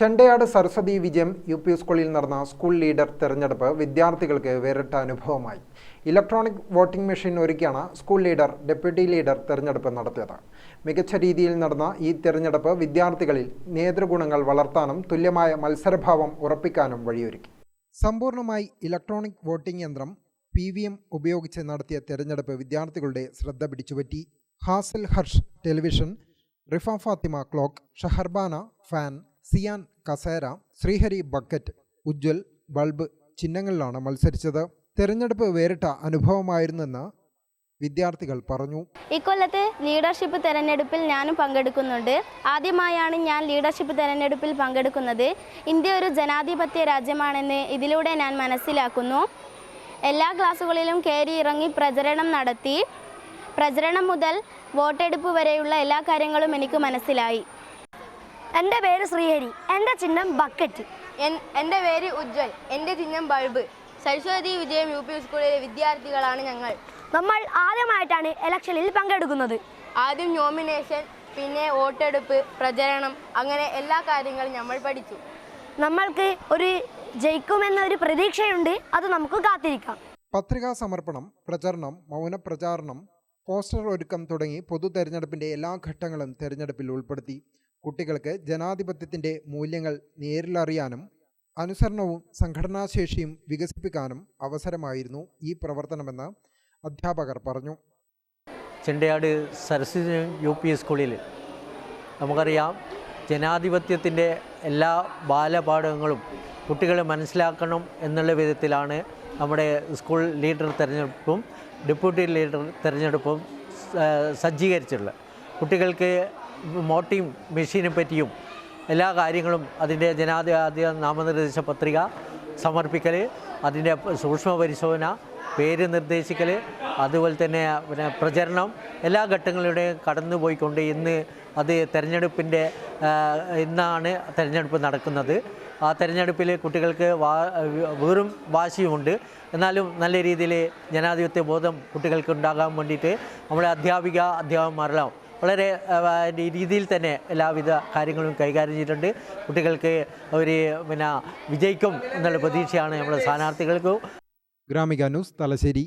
ചെണ്ടയാട് സരസ്വതി വിജയം U P സ്കൂളിൽ നടന്ന സ്കൂൾ ലീഡർ തെരഞ്ഞെടുപ്പ് വിദ്യാർത്ഥികൾക്ക് വേറിട്ട അനുഭവമായി. ഇലക്ട്രോണിക് വോട്ടിംഗ് മെഷീൻ ഒരുക്കിയാണ് സ്കൂൾ ലീഡർ ഡെപ്യൂട്ടി ലീഡർ തെരഞ്ഞെടുപ്പ് നടത്തിയത്. മികച്ച രീതിയിൽ നടന്ന ഈ തെരഞ്ഞെടുപ്പ് വിദ്യാർത്ഥികളിൽ നേതൃഗുണങ്ങൾ വളർത്താനും തുല്യമായ മത്സരഭാവം ഉറപ്പിക്കാനും വഴിയൊരുക്കി. സമ്പൂർണമായി ഇലക്ട്രോണിക് വോട്ടിംഗ് യന്ത്രം പി വി എം ഉപയോഗിച്ച് നടത്തിയ തെരഞ്ഞെടുപ്പ് വിദ്യാർത്ഥികളുടെ ശ്രദ്ധ പിടിച്ചുപറ്റി. Hazel Harsh television Rifa Fathima clock Shaharbana fan Siyan കസേര ശ്രീഹരി ബക്കറ്റ് ഉജ്ജ്വൽ ബൾബ് ചിഹ്നങ്ങളിലാണ് മത്സരിച്ചത്. തെരഞ്ഞെടുപ്പ് വേറിട്ട അനുഭവമായിരുന്നെന്ന് വിദ്യാർത്ഥികൾ പറഞ്ഞു. ഇക്കൊല്ലത്തെ ലീഡർഷിപ്പ് തെരഞ്ഞെടുപ്പിൽ ഞാനും പങ്കെടുക്കുന്നുണ്ട്. ആദ്യമായാണ് ഞാൻ ലീഡർഷിപ്പ് തെരഞ്ഞെടുപ്പിൽ പങ്കെടുക്കുന്നത്. ഇന്ത്യ ഒരു ജനാധിപത്യ രാജ്യമാണെന്ന് ഇതിലൂടെ ഞാൻ മനസ്സിലാക്കുന്നു. എല്ലാ ക്ലാസ്സുകളിലും കയറി ഇറങ്ങി പ്രചരണം നടത്തി. പ്രചരണം മുതൽ വോട്ടെടുപ്പ് വരെയുള്ള എല്ലാ കാര്യങ്ങളും എനിക്ക് മനസ്സിലായി. എന്റെ പേര് ശ്രീഹരി. എന്റെ ചിഹ്നം ബക്കറ്റ്. എന്റെ എന്റെ പേര് ഉജ്ജ്വൽ. എന്റെ ചിഹ്നം ബൾബ്. സരസ്വതി വിജയം യു പി സ്കൂളിലെ വിദ്യാർത്ഥികളാണ് ഞങ്ങൾ. നമ്മൾ ആദ്യമായിട്ടാണ് ഇലക്ഷനിൽ പങ്കെടുക്കുന്നത്. ആദ്യം നോമിനേഷൻ പിന്നെ വോട്ടെടുപ്പ് പ്രചരണം അങ്ങനെ എല്ലാ കാര്യങ്ങളും നമ്മൾ പഠിച്ചു. നമ്മൾക്ക് ഒരു ജയിക്കുമെന്ന ഒരു പ്രതീക്ഷയുണ്ട്. അത് നമുക്ക് കാത്തിരിക്കാം. പത്രികാ സമർപ്പണം പ്രചരണം മൗന പ്രചാരണം പോസ്റ്റർ ഒരുക്കം തുടങ്ങി പൊതു തെരഞ്ഞെടുപ്പിന്റെ എല്ലാ ഘട്ടങ്ങളും തെരഞ്ഞെടുപ്പിൽ ഉൾപ്പെടുത്തി. കുട്ടികൾക്ക് ജനാധിപത്യത്തിന്റെ മൂല്യങ്ങൾ നേരിലറിയാനും അനുസരണവും സംഘടനാശേഷിയും വികസിപ്പിക്കാനും അവസരമായിരുന്നു ഈ പ്രവർത്തനമെന്ന് അധ്യാപകർ പറഞ്ഞു. ചെണ്ടയാട് സരസ്വതി യു പി സ്കൂളിൽ നമുക്കറിയാം ജനാധിപത്യത്തിന്റെ എല്ലാ ബാലപാഠങ്ങളും കുട്ടികൾ മനസ്സിലാക്കണം എന്നുള്ള വിധത്തിലാണ് നമ്മുടെ സ്കൂൾ ലീഡർ തിരഞ്ഞെടുപ്പും ഡെപ്യൂട്ടി ലീഡർ തിരഞ്ഞെടുപ്പും സജ്ജീകരിച്ചിട്ടുള്ളത്. കുട്ടികൾക്ക് വോട്ടിംഗ് മെഷീനെ പറ്റിയും എല്ലാ കാര്യങ്ങളും അതിന്റെ ജനാധിപത്യ നാമനിർദ്ദേശ പത്രിക സമർപ്പിക്കൽ അതിന്റെ സൂക്ഷ്മ പരിശോധന പേര് നിർദ്ദേശിക്കൽ അതുപോലെ തന്നെ പിന്നെ പ്രചരണം എല്ലാ ഘട്ടങ്ങളിലൂടെയും കടന്നുപോയിക്കൊണ്ട് ഇന്ന് അത് തെരഞ്ഞെടുപ്പിന്റെ ഇന്നാണ് തെരഞ്ഞെടുപ്പ് നടക്കുന്നത്. ആ തെരഞ്ഞെടുപ്പിൽ കുട്ടികൾക്ക് വാ വെറും വാശിയുമുണ്ട്. എന്നാലും നല്ല രീതിയിൽ ജനാധിപത്യ ബോധം കുട്ടികൾക്ക് ഉണ്ടാകാൻ വേണ്ടിയിട്ട് നമ്മുടെ അധ്യാപിക അധ്യാപകന്മാരെല്ലാം വളരെ രീതിയിൽ തന്നെ എല്ലാവിധ കാര്യങ്ങളും കൈകാര്യം ചെയ്തിട്ടുണ്ട്. കുട്ടികൾക്ക് അവർ പിന്നെ വിജയിക്കും എന്നുള്ള പ്രതീക്ഷയാണ് നമ്മുടെ സ്ഥാനാർത്ഥികൾക്ക്. ഗ്രാമിക ന്യൂസ് തലശ്ശേരി.